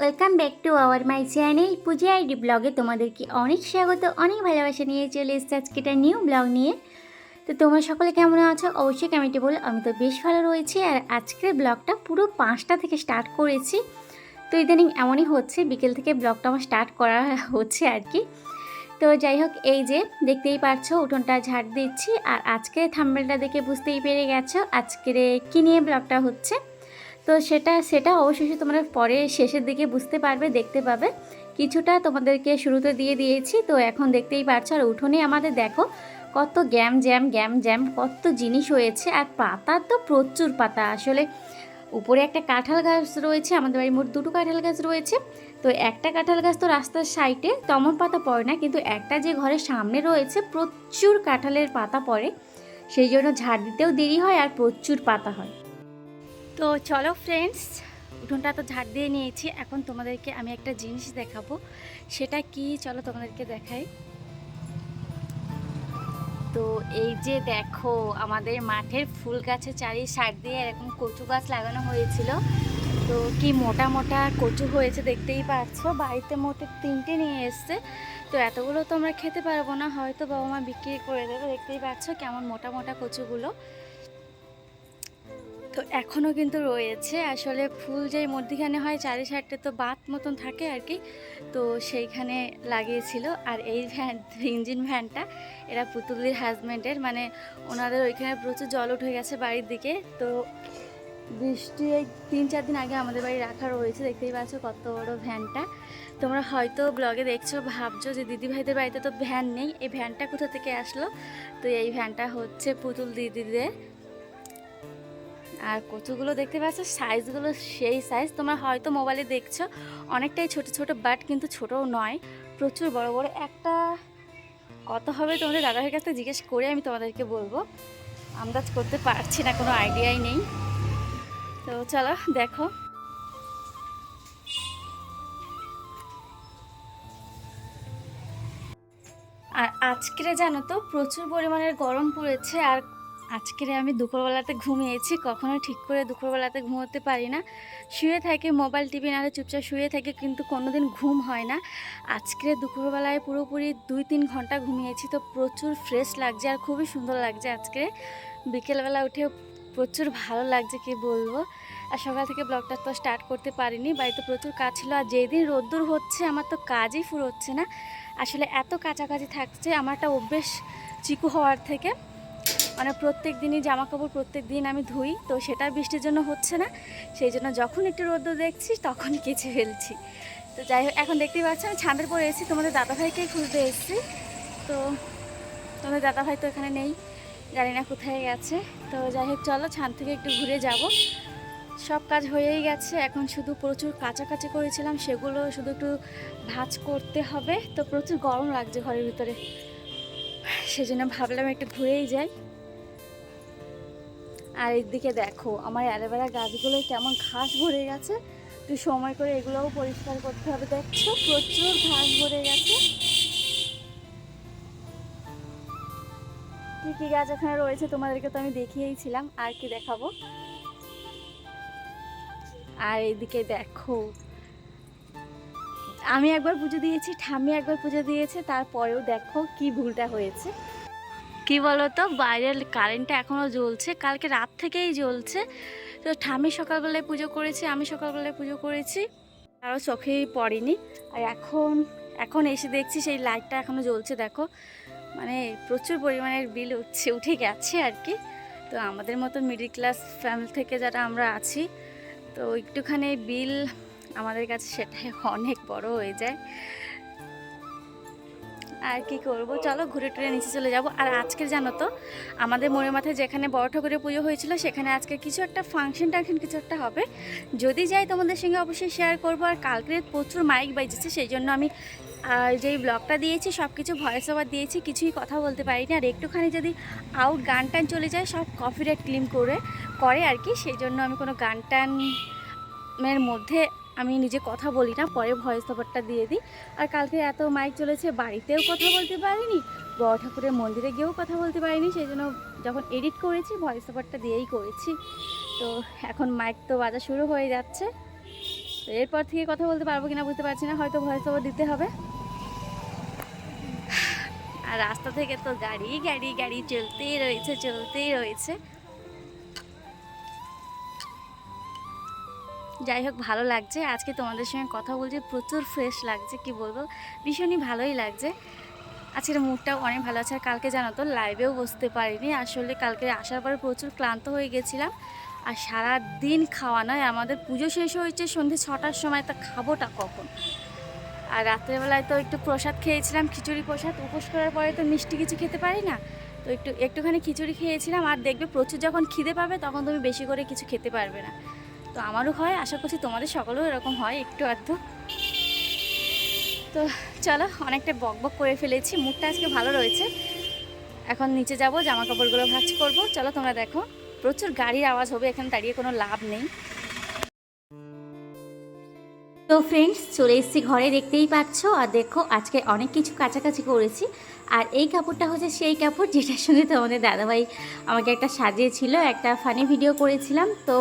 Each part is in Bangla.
Welcome back to our my channel Puja ID ব্লগে তোমাদেরকে অনেক স্বাগত, অনেক ভালোবাসা নিয়ে চলে এসেছি আজকে একটা নিউ ব্লগ নিয়ে। তো তোমরা সকলে কেমন আছো? অবশ্যই কমেন্টে বলো। আমি তো বেশ ভালো রয়েছি আর আজকের ব্লগটা পুরো পাঁচটা থেকে স্টার্ট করেছি। তো ইদানিং এমনই হচ্ছে, বিকেল থেকে ব্লগটা আমার স্টার্ট করা হচ্ছে আর কি তো যাই হোক, এই যে দেখতেই পারছ, উঠোনটা ঝাড় দিচ্ছি। আর আজকের থাম্বেলটা দেখে বুঝতেই পেরে গেছো আজকের কী নিয়ে ব্লগটা হচ্ছে। তো সেটা সেটা অবশ্যই তোমরা পরে শেষের দিকে বুঝতে পারবে, দেখতে পাবে। কিছুটা তোমাদেরকে শুরুতে দিয়ে দিয়েছি, তো এখন দেখতেই পারছ আর উঠোনে আমাদের দেখো কত গ্যাম, জ্যাম গ্যাম, জ্যাম, কত জিনিস হয়েছে আর পাতা তো প্রচুর পাতা। আসলে উপরে একটা কাঁঠাল গাছ রয়েছে, আমাদের বাড়ির মোট দুটো কাঁঠাল গাছ রয়েছে। তো একটা কাঁঠাল গাছ তো রাস্তার সাইডে, তেমন পাতা পড়ে না, কিন্তু একটা যে ঘরের সামনে রয়েছে প্রচুর কাঁঠালের পাতা পড়ে। সেই জন্য ঝাড় দিতেও দেরি হয় আর প্রচুর পাতা হয়। তো চলো ফ্রেন্ডস উঠোনটা তো ঝাড় দিয়ে নিয়েছি। এখন তোমাদেরকে আমি একটা জিনিস দেখাবো। সেটা কি? চলো তোমাদেরকে দেখাই। তো এই যে দেখো, আমাদের মাঠের ফুল গাছের চারি সার দিয়ে এরকম কচু গাছ লাগানো হয়েছিল। তো কি মোটা মোটা কচু হয়েছে দেখতেই পাচ্ছ। বাড়িতে মোটে তিনটে নিয়ে এসছে। তো এতগুলো তো আমরা খেতে পারব না। হয়তো বাবা মা বিক্রি করে দেবে। দেখতেই পাচ্ছ কেমন মোটা মোটা কচুগুলো। তো এখনও কিন্তু রয়েছে। আসলে ফুল যেই মধ্যিখানে হয় চারি সাইডে তো বাত মতন থাকে আর কি তো সেইখানে লাগিয়েছিল। আর এই ভ্যান, ইঞ্জিন ভ্যানটা, এরা পুতুলির হাজব্যান্ডের। মানে ওনাদের ওইখানে প্রচুর জল উঠে গেছে বাড়ির দিকে। তো বৃষ্টি এই তিন চার দিন আগে আমাদের বাড়ি রাখা রয়েছে। দেখতেই পাচ্ছ কত বড় ভ্যানটা। তোমরা হয়তো ব্লগে দেখছ, ভাবছ যে দিদি ভাইদের বাড়িতে তো ভ্যান নেই। এই ভ্যানটা কোথা থেকে আসলো? তো এই ভ্যানটা হচ্ছে পুতুল দিদিদের। আর কচুগুলো দেখতে পাচ্ছ সাইজগুলো সেই সাইজ তোমরা হয়তো মোবাইলে দেখছ, অনেকটাই ছোট ছোট বাট কিন্তু ছোটও নয়। প্রচুর বড় বড়। একটা কত হবে তোমাদের দাদাভাইয়ের কাছে জিজ্ঞেস করে আমি তোমাদেরকে বলব। আন্দাজ করতে পারছি না, কোনো আইডিয়াই নেই। তো চলো, দেখো। আর আজকের জানো তো প্রচুর পরিমাণের গরম পড়েছে, আর আজকের আমি দুপুরবেলাতে ঘুমিয়েছি, কখনো ঠিক করে দুপুরবেলাতে ঘুমোতে পারি না। শুয়ে থাকি মোবাইল, টিভি, নাহলে চুপচাপ শুয়ে থাকি, কিন্তু কোনোদিন ঘুম হয় না। আজকে দুপুরবেলায় পুরোপুরি দুই তিন ঘণ্টা ঘুমিয়েছি, তো প্রচুর ফ্রেশ লাগছে আর খুবই সুন্দর লাগছে আজকে। বিকেলবেলা উঠে প্রচুর ভালো লাগছে, কি বলব? আর সকাল থেকে ব্লগটা তো স্টার্ট করতে পারিনি, বাড়িতে প্রচুর কাজ ছিল, আর যেই দিন রোদ্দুর হচ্ছে, আমার তো কাজই ফুরোচ্ছে না। আসলে এত কাছাকাছি থাকছে, আমারটা অভ্যেস চিকু হওয়ার থেকে। মানে প্রত্যেক দিনই জামা কাপড় প্রত্যেক দিন আমি ধুই, তো সেটা বৃষ্টির জন্য হচ্ছে না। সেই জন্য যখন একটু রোদ্দুর দেখছি, তখন কেচে ফেলছি। তো যাই হোক, এখন দেখতেই পাচ্ছি, আমি ছাদের পরে এসেছি, তোমাদের দাদাভাইকেই খুঁজতে এসেছি। তো তোমাদের দাদাভাই তো এখানে নেই, জানি না কোথায় গেছে তো যাই হোক, চলো ছাদ থেকে একটু ঘুরে যাব। সব কাজ হয়েই গেছে, এখন শুধু প্রচুর কাছাকাছি করেছিলাম, সেগুলো শুধু একটু ভাজ করতে হবে। তো প্রচুর গরম লাগছে ঘরের ভিতরে। সেজন্য ভাবলাম একটু ঘুরেই যাই। আর এদিকে দেখো, আমার অ্যালোভেরা গাছগুলোয় কেমন ঘাস ভরে গেছে। একটু সময় করে এগুলোও পরিষ্কার করতে হবে, দেখছ? প্রচুর ঘাস ভরে গেছে। কি কি গাছ এখানে রয়েছে তোমাদেরকে তো আমি দেখিয়েইছিলাম আর কি দেখাবো? আর এদিকে দেখো, আমি একবার পুজো দিয়েছি, ঠাম্মি একবার পুজো দিয়েছে, তারপরেও দেখো কি ভুলটা হয়েছে। কি বলতো? বাইরের কারেন্টটা এখনও জ্বলছে। কালকে রাত থেকেই জ্বলছে। তো ঠামি সকালবেলায় পুজো করেছি, আমি সকালবেলায় পুজো করেছি। আরও চোখেই পড়েনি। আর এখন এখন এসে দেখছি সেই লাইটটা এখনও জ্বলছে, দেখো। মানে প্রচুর পরিমাণের বিল উঠছে, উঠে গেছে আর কি। তো আমাদের মতো মিডিল ক্লাস ফ্যামিলি থেকে যারা আমরা আছি, তো একটুখানি বিল আমাদের কাছে সেটাই অনেক বড় হয়ে যায়। আর কি করব? চলো ঘুরে টুরে নিচে চলে যাব। আর আজকে জানো তো, আমাদের মনের মাথায় যেখানে বড় ঠাকুরের পুজো হয়েছিল, সেখানে আজকে কিছু একটা ফাংশন টাংশন কিছু একটা হবে। যদি যাই তোমাদের সঙ্গে অবশ্যই শেয়ার করব। আর কালকে প্রচুর মাইক বাজেছে সেই জন্য আমি আর যেই ব্লগটা দিয়েছি সব কিছু ভয়েস ওভার দিয়েছি, কিছুই কথা বলতে পারিনি। আর একটুখানি যদি আউট গান টান চলে যায়, সব কফি কপিরাইট ক্লিম করে করে আর কি। সেই জন্য আমি কোনো গান টানের মধ্যে আমি নিজে কথা বলি না, পরে ভয়েস ওভারটা দিয়ে দিই। আর কালকে এত মাইক চলেছে, বাড়িতেও কথা বলতে পারিনি বড় ঠাকুরের মন্দিরে গিয়েও কথা বলতে পারিনি সেই জন্য যখন এডিট করেছি ভয়েস ওভারটা দিয়েই করেছি। তো এখন মাইক তো বাজা শুরু হয়ে যাচ্ছে। তো এরপর থেকে কথা বলতে পারব কিনা বুঝতে পারছি না, হয়তো ভয়েস ওভার দিতে হবে। আর রাস্তা থেকে তো গাড়ি গাড়ি গাড়ি চলতেই রয়েছে চলতেই রয়েছে। যাই হোক, ভালো লাগছে। আজকে তোমাদের সঙ্গে কথা বলছি, প্রচুর ফ্রেশ লাগছে, কি বলব? ভীষণই ভালোই লাগছে। আজকের মুডটাও অনেক ভালো আছে। আর কালকে জানো তো লাইভেও বসতে পারিনি। আসলে কালকে আসার পরে প্রচুর ক্লান্ত হয়ে গেছিলাম। আর সারা দিন খাওয়া নয়, আমাদের পুজো শেষ হয়েছে সন্ধ্যে ছটার সময়, তা খাবোটা কখন? আর রাত্রেবেলায় তো একটু প্রসাদ খেয়েছিলাম, খিচুড়ি প্রসাদ। উপোস করার পরে তো মিষ্টি কিছু খেতে পারি না। তো একটু, একটুখানি খিচুড়ি খেয়েছিলাম। আর দেখবে প্রচুর যখন খিদে পাবে, তখন তুমি বেশি করে কিছু খেতে পারবে না। তো আমারও হয়, আশা করছি তোমাদের সকলেও এরকম হয় একটু আধটু। তো চলো, অনেকটা বক বক করে ফেলেছি মুডটা আজকে ভালো রয়েছে। এখন নিচে যাব জামা কাপড়গুলো ভাজ করব। চলো তোমরা দেখো, প্রচুর গাড়ির আওয়াজ হবে, এখানে দাঁড়িয়ে কোনো লাভ নেই। তো ফ্রেন্ডস চলে এসেছি ঘরে, দেখতেই পাচ্ছ, আর দেখো, আজকে অনেক কিছু কাছাকাছি করেছি। আর এই কাপড়টা হচ্ছে সেই কাপড় যেটার সঙ্গে তোমাদের দাদাভাই আমাকে একটা সাজিয়েছিল, একটা ফানি ভিডিও করেছিলাম। তো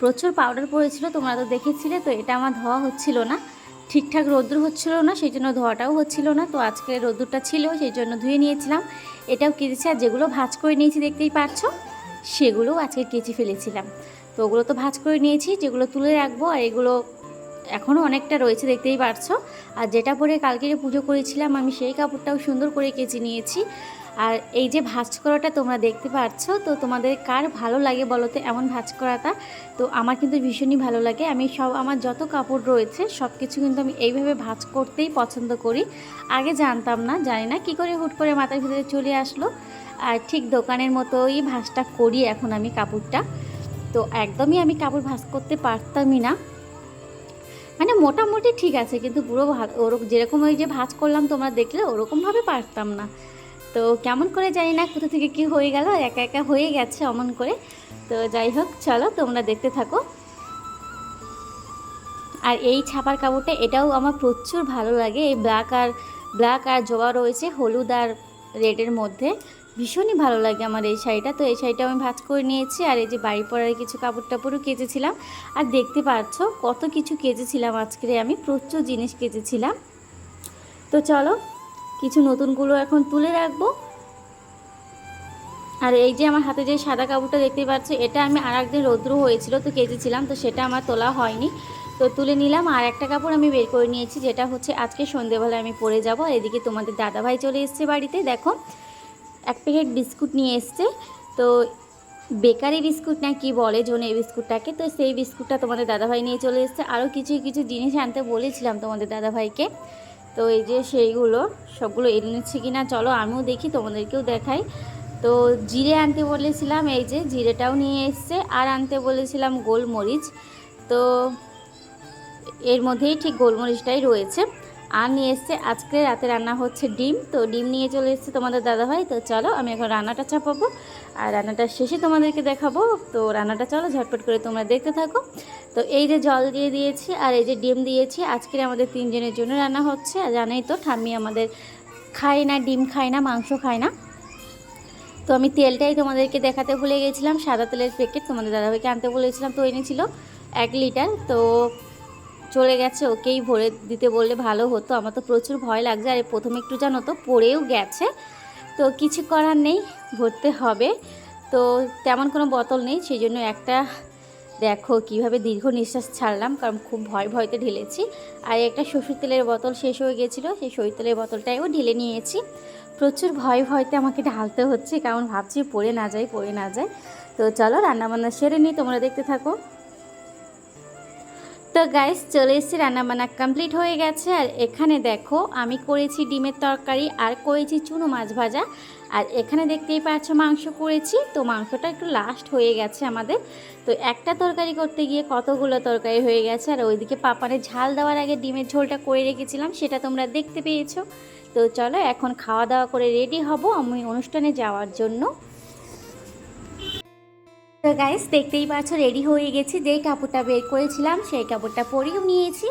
প্রচুর পাউডার পড়েছিল, তোমরা তো দেখেছিলে, তো এটা আমার ধোয়া হচ্ছিল না। ঠিকঠাক রোদ্দুর হচ্ছিল না, সেই জন্য ধোয়াটাও হচ্ছিল না। তো আজকে রোদ্দুরটা ছিল, সেই জন্য ধুয়ে নিয়েছিলাম। এটাও কেচেছি, আর যেগুলো ভাজ করে নিয়েছি দেখতেই পাচ্ছ, সেগুলোও আজকে কেচে ফেলেছিলাম। তো ওগুলো তো ভাজ করে নিয়েছি, যেগুলো তুলে রাখব, আর এগুলো এখনও অনেকটা রয়েছে, দেখতেই পারছ। আর যেটা পরে কালকে পুজো করেছিলাম, আমি সেই কাপড়টাও সুন্দর করে কেচে নিয়েছি। আর এই যে ভাঁজ করাটা তোমরা দেখতে পাচ্ছ তো তোমাদের কার ভালো লাগে বলো তো এমন ভাঁজ করাটা? তো আমার কিন্তু ভীষণই ভালো লাগে। আমি সব, আমার যত কাপড় রয়েছে সব কিছু কিন্তু আমি এইভাবে ভাজ করতেই পছন্দ করি। আগে জানতাম না, জানি না, কি করে হুট করে মাথার ভিতরে চলে আসলো। আর ঠিক দোকানের মতোই ভাঁজটা করি এখন আমি কাপড়টা। তো একদমই আমি কাপড় ভাঁজ করতে পারতামই না। মানে মোটামুটি ঠিক আছে, কিন্তু পুরো ওরকম যেরকম ওই যে ভাঁজ করলাম তোমরা দেখলে, ওরকমভাবে পারতাম না। তো কেমন করে জানি না কোথা থেকে কি হয়ে গেল, একা একা হয়ে গেছে অমন করে। তো যাই হোক, চলো তোমরা দেখতে থাকো। আর এই ছাপার কাপড়টা, এটাও আমার প্রচুর ভালো লাগে। এই ব্ল্যাক আর ব্ল্যাক আর জবা রয়েছে, হলুদ আর রেডের মধ্যে। ভীষণই ভালো লাগে আমার এই শাড়িটা। তো এই শাড়িটা আমি ভাঁজ করে নিয়েছি, আর এই যে বাড়ি পরার কিছু কাপড় টাপড়ও কেচেছিলাম। আর দেখতে পাচ্ছ, কত কিছু কেচেছিলাম আজকে, আমি প্রচুর জিনিস কেচেছিলাম। তো চলো কিছু নতুনগুলো এখন তুলে রাখব। আর এই যে আমার হাতে যে সাদা কাপড়টা দেখতে পাচ্ছ, এটা আমি আর একদিন রৌদ্র হয়েছিল তো কেচেছিলাম, তো সেটা আমার তোলা হয়নি। তো তুলে নিলাম, আর একটা কাপড় আমি বের করে নিয়েছি, যেটা হচ্ছে আজকে সন্ধেবেলায় আমি পরে যাব। এদিকে তোমাদের দাদাভাই চলে এসছে বাড়িতে, দেখো, এক প্যাকেট বিস্কুট নিয়ে এসছে। তো বেকারি বিস্কুট না কি বলে এই বিস্কুটটাকে, তো সেই বিস্কুটটা তোমাদের দাদাভাই নিয়ে চলে এসছে। আরও কিছু কিছু জিনিস আনতে বলেছিলাম তোমাদের দাদাভাইকে। তো এই যে সেইগুলো, সবগুলো এনে নিচ্ছে কি না চলো আমিও দেখি, তোমাদেরকেও দেখাই। তো জিরে আনতে বলেছিলাম, এই যে জিরেটাও নিয়ে এসছে, আর আনতে বলেছিলাম গোলমরিচ। তো এর মধ্যেই ঠিক গোলমরিচটাই রয়েছে। আর নিয়ে এসছে। আজকে রাতে রান্না হচ্ছে ডিম। তো ডিম নিয়ে চলে এসছে তোমাদের দাদাভাই। তো চলো, আমি এখন রান্নাটা চাপাবো। আর রান্নাটা শেষে তোমাদেরকে দেখাবো। তো রান্নাটা চলো, ঝটপট করে তোমরা দেখতে থাকো। তো এই যে জল দিয়ে দিয়েছি আর এই যে ডিম দিয়েছি, আজকের আমাদের তিনজনের জন্য রান্না হচ্ছে। আর জানোই তো, ঠাম্মি আমাদের খায় না, ডিম খায় না, মাংস খায় না। তো আমি তেলটাই তোমাদেরকে দেখাতে ভুলে গেছিলাম। সাদা তেলের প্যাকেট তোমাদের দাদাভাইকে আনতে বলেছিলাম, তো এনেছিল এক লিটার। তো চলে গেছে, ওকেই ভরে দিতে বললে ভালো হতো। আমার তো প্রচুর ভয় লাগছে, আর প্রথমে একটু জানো তো, পড়েও গেছে। তো কিছু করার নেই, ভরতে হবে। তো তেমন কোনো বোতল নেই, সেই জন্য একটা দেখো কীভাবে দীর্ঘ নিঃশ্বাস ছাড়লাম, কারণ খুব ভয় ভয়তে ঢেলেছি। আর একটা সরষের তেলের বোতল শেষ হয়ে গেছিল, সেই সরষের তেলের বোতলটাও ঢেলে নিয়েছি। প্রচুর ভয় ভয়তে আমাকে ঢালতে হচ্ছে, কারণ ভাবছি পড়ে না যায় পড়ে না যায় তো চলো রান্নাবান্না সেরে নিই, তোমরা দেখতে থাকো। তো গাইস চলে এসেছি, রান্নাবান্না কমপ্লিট হয়ে গেছে। আর এখানে দেখো, আমি করেছি ডিমের তরকারি আর করেছি চুনো মাছ ভাজা। আর এখানে দেখতেই পাচ্ছ মাংস করেছি। তো মাংসটা একটু লাস্ট হয়ে গেছে আমাদের। তো একটা তরকারি করতে গিয়ে কতগুলো তরকারি হয়ে গেছে। আর ওইদিকে পাপানে ঝাল দেওয়ার আগে ডিমের ঝোলটা করে রেখেছিলাম, সেটা তোমরা দেখতে পেয়েছ। তো চলো, এখন খাওয়া দাওয়া করে রেডি হব আমি অনুষ্ঠানে যাওয়ার জন্য। তো গাইস দেখতেই পাচ্ছ রেডি হয়ে গেছি। যেই কাপড়টা বের করেছিলাম, সেই কাপড়টা পরেও নিয়েছি।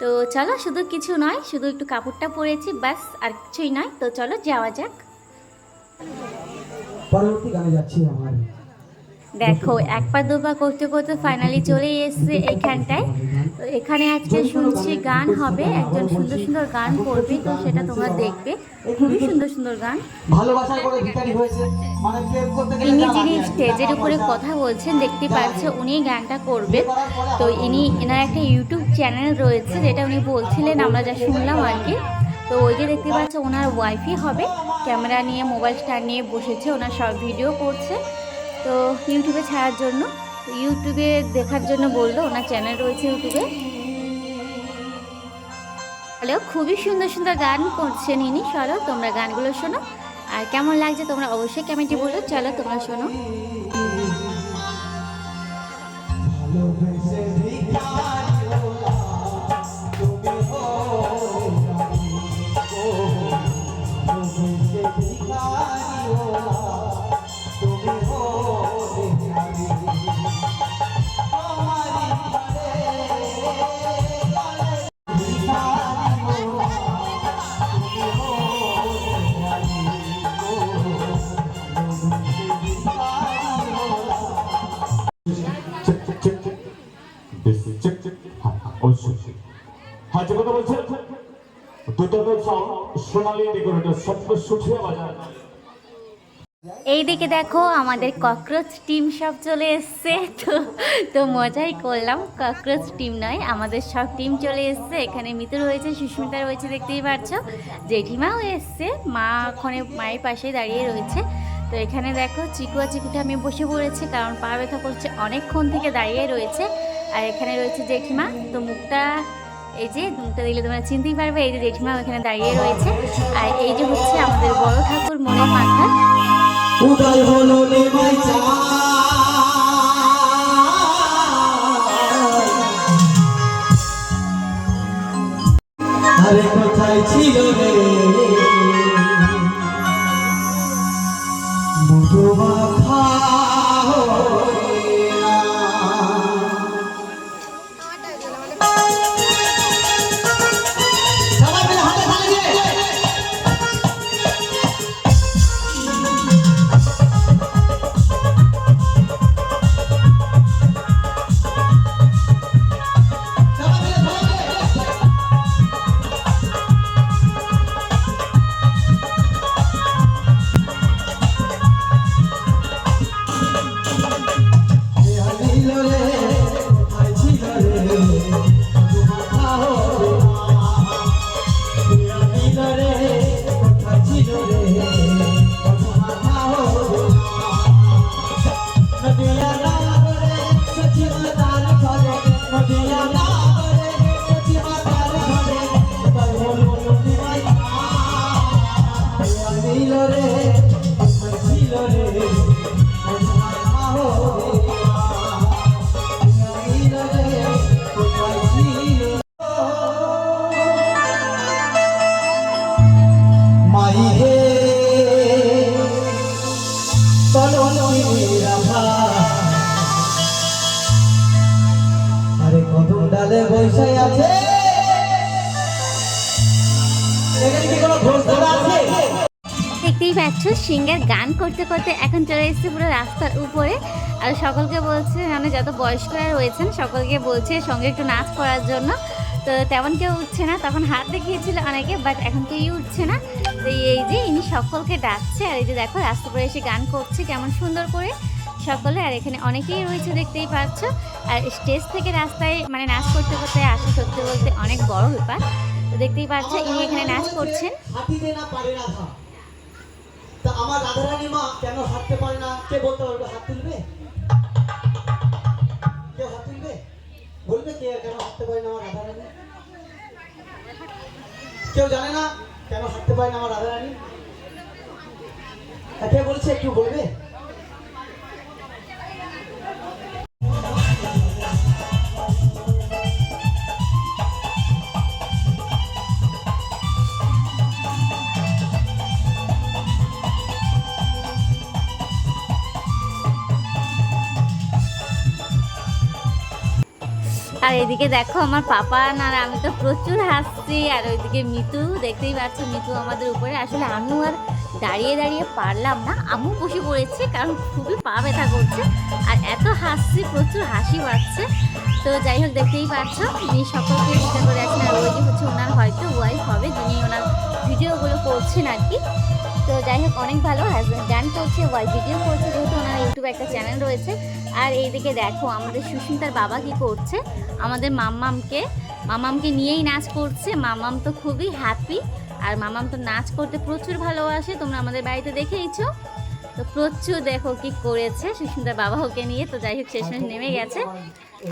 তো চলো, শুধু কিছু নয়, শুধু একটু কাপড়টা পরেছি, ব্যাস, আর কিছুই নয়। তো চলো, যাওয়া যাক। পরবর্তী গানে যাচ্ছি আমার। দেখো এক পা দুপা করতে করতে ফাইনালি চলে এসছে এইখানটায়। তো এখানে আজকে শুনছি গান হবে একজন সুন্দর সুন্দর গান করবে তো সেটা তোমরা দেখবে। খুবই সুন্দর সুন্দর গান। মানে ইনি যিনি। স্টেজের উপরে কথা বলছেন দেখতে পাচ্ছ উনি গানটা করবেন তো ইনি এনার একটা ইউটিউব চ্যানেল রয়েছে যেটা উনি বলছিলেন আমরা যা শুনলাম আর কি। তো ওই যে দেখতে পাচ্ছ ওনার ওয়াইফই হবে। ক্যামেরা নিয়ে মোবাইল স্ট্যান্ড নিয়ে বসেছে ওনার সব ভিডিও করছে। তো ইউটিউবে ছাড়ার জন্য ইউটিউবে দেখার জন্য বলল, ওনার চ্যানেল রয়েছে ইউটিউবে। হ্যালো, খুবই সুন্দর সুন্দর গান করছেন ইনি চলো তোমরা গানগুলো শোনো। আর কেমন লাগছে তোমরা অবশ্যই কমেন্টে বলো, চলো তোমরা শোনো। এইদিকে দেখো আমাদের ককরোচ টিম সব চলে এসছে। তো তো মজাই করলাম, ককরোচ টিম নয়, আমাদের সব টিম চলে এসছে। এখানে মিতু রয়েছে, সুস্মিতা রয়েছে, দেখতেই পাচ্ছ জেঠিমাও এসছে, মা ওখানে মায়ের পাশেই দাঁড়িয়ে রয়েছে। তো এখানে দেখো চিকুয়া চিকুটা আমি বসে পড়েছি, কারণ পা ব্যথা করছে, অনেকক্ষণ থেকে দাঁড়িয়ে রয়েছে। আর এখানে রয়েছে জেঠিমা। তো মুখটা এই যে মুখটা দিলে তোমরা চিনতেই পারবে, এই যে জেঠিমা ওখানে দাঁড়িয়ে রয়েছে। আর এই যে হচ্ছে আমাদের বড় ঠাকুর মনে মাথা ডালে বসে আছে। দেখতেই পাচ্ছ, সিঙ্গার গান করতে করতে এখন চলে এসেছে পুরো রাস্তার উপরে। আর সকলকে বলছে মানে যত বয়স্করা রয়েছেন, সকলকে বলছে সঙ্গে একটু নাচ করার জন্য। তো তেমন কেউ উঠছে না, তখন হাত দেখিয়েছিল অনেকে বাট এখন কেউই উঠছে না। তো এই যে ইনি সকলকে ডাকছে, আর এই যে দেখো রাস্তা পরে এসে গান করছে, কেমন সুন্দর করে। সকলে আর এখানে অনেকেই রয়েছে দেখতেই পাচ্ছ। আর স্টেজ থেকে রাস্তায় মানে নাচ করতে করতে আসা সত্যি বলতে অনেক বড় ব্যাপার। তো দেখতেই পাচ্ছ, ইনি এখানে নাচ করছেন। কেন হাঁটতে পারে না? আমার রাধারানী? কেউ জানে না কেন হাঁটতে পারে না আমার রাধারানী? কে বলছে একটু বলবে? আর এদিকে দেখো আমার পাপা আর আমি তো প্রচুর হাসছি, আর ওইদিকে মিতু, দেখতেই পাচ্ছ মিতু আমাদের উপরে। আসলে আমিও আর দাঁড়িয়ে দাঁড়িয়ে পারলাম না, আমিও বসে পড়েছি, কারণ খুবই পা ব্যথা করছে, আর এত হাসছি, প্রচুর হাসি পাচ্ছে। তো যাই হোক, দেখতেই পাচ্ছ উনি সকলকে চিন্তা করে আছেন, আর ওই যে হচ্ছে ওনার হয়তো ওয়াইফ হবে, যিনি ওনার ভিডিওগুলো করছেন আর কি। তো যাই হোক, অনেক ভালো হাজব্যান্ড গান করছে ওয়াইফ ভিডিও করছে, যেহেতু ওনার ইউটিউবে একটা চ্যানেল রয়েছে। আর এইদিকে দেখো, আমাদের সুস্মিতার বাবা কি করছে? আমাদের মাম্মামকে মামামকে নিয়েই নাচ করছে। মামাম তো খুবই হ্যাপি আর মামাম তো নাচ করতে প্রচুর ভালোবাসে। তোমরা আমাদের বাড়িতে দেখেইছো। তো প্রচুর দেখো কি করেছে সুস্মিতার বাবা ওকে নিয়ে। তো যাই হোক শেষমেশ নেমে গেছে।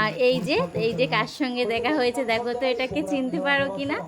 আর এই যে এই যে কার সঙ্গে দেখা হয়েছে, দেখো তো এটাকে চিনতে পারো কি না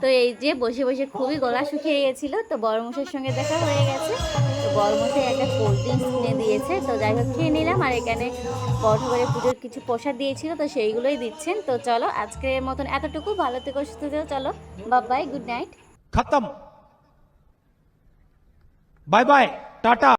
তো এই যে বসে বসে খুবই গলা শুকিয়ে গেছিল, তো বড়মশের সঙ্গে দেখা হয়ে গেছে। তো বড়মশাই একটা কোল্ড ড্রিঙ্কস কিনে দিয়েছে, তো যাই হোক, খেয়ে নিলাম। আর এখানে বড় পুজোর কিছু প্রসাদ দিয়েছিল, তো সেইগুলোই দিচ্ছেন। তো চলো, আজকের মতন এতটুকু। ভালো থেকে, সুস্থ থেকো, চলো। বা বাই গুড নাইট। খতম। Bye bye tata.